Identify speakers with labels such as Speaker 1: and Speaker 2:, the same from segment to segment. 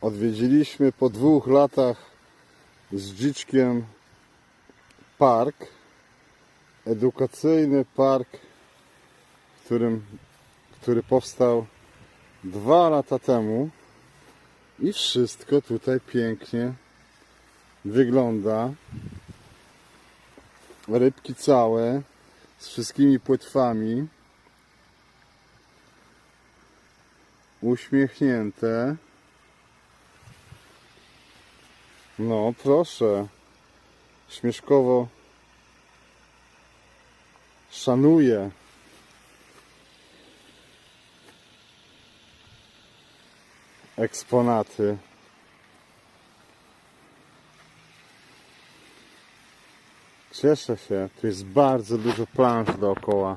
Speaker 1: Odwiedziliśmy po dwóch latach z dziczkiem park, edukacyjny park, którym, który powstał dwa lata temu i wszystko tutaj pięknie wygląda. Rybki całe, z wszystkimi płetwami, uśmiechnięte. No, proszę. Śmieszkowo szanuję. Eksponaty. Cieszę się. Tu jest bardzo dużo planż dookoła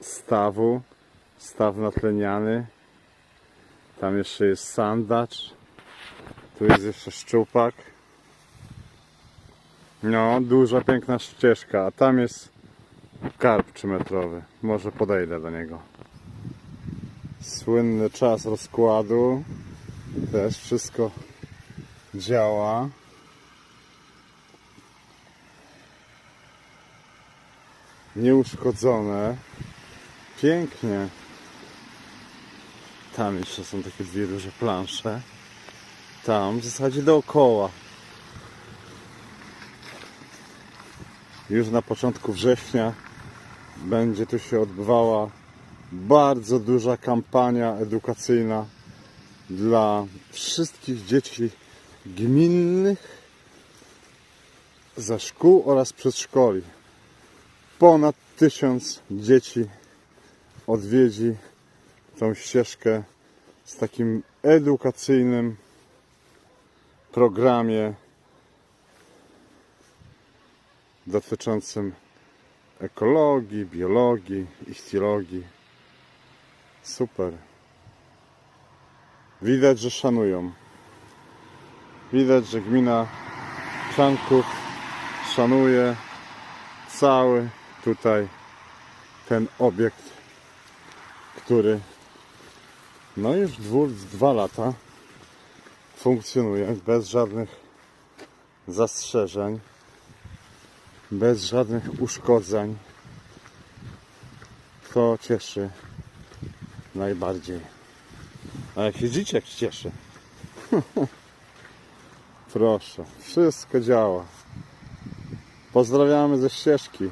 Speaker 1: stawu. Staw natleniany. Tam jeszcze jest sandacz. Tu jest jeszcze szczupak. No, duża, piękna ścieżka. A tam jest karp trzymetrowy. Może podejdę do niego. Słynny czas rozkładu. Też wszystko działa. Nieuszkodzone. Pięknie. Tam jeszcze są takie dwie duże plansze. Tam w zasadzie dookoła. Już na początku września będzie tu się odbywała bardzo duża kampania edukacyjna dla wszystkich dzieci gminnych ze szkół oraz przedszkoli. Ponad tysiąc dzieci odwiedzi tą ścieżkę z takim edukacyjnym programie dotyczącym ekologii, biologii, ichtiologii. Super. Widać, że szanują. Widać, że gmina Czanków szanuje cały tutaj ten obiekt, który no już dwu, dwa lata funkcjonuje bez żadnych zastrzeżeń, bez żadnych uszkodzeń. To cieszy najbardziej. A jak się dzieciak cieszy. Proszę, wszystko działa. Pozdrawiamy ze ścieżki.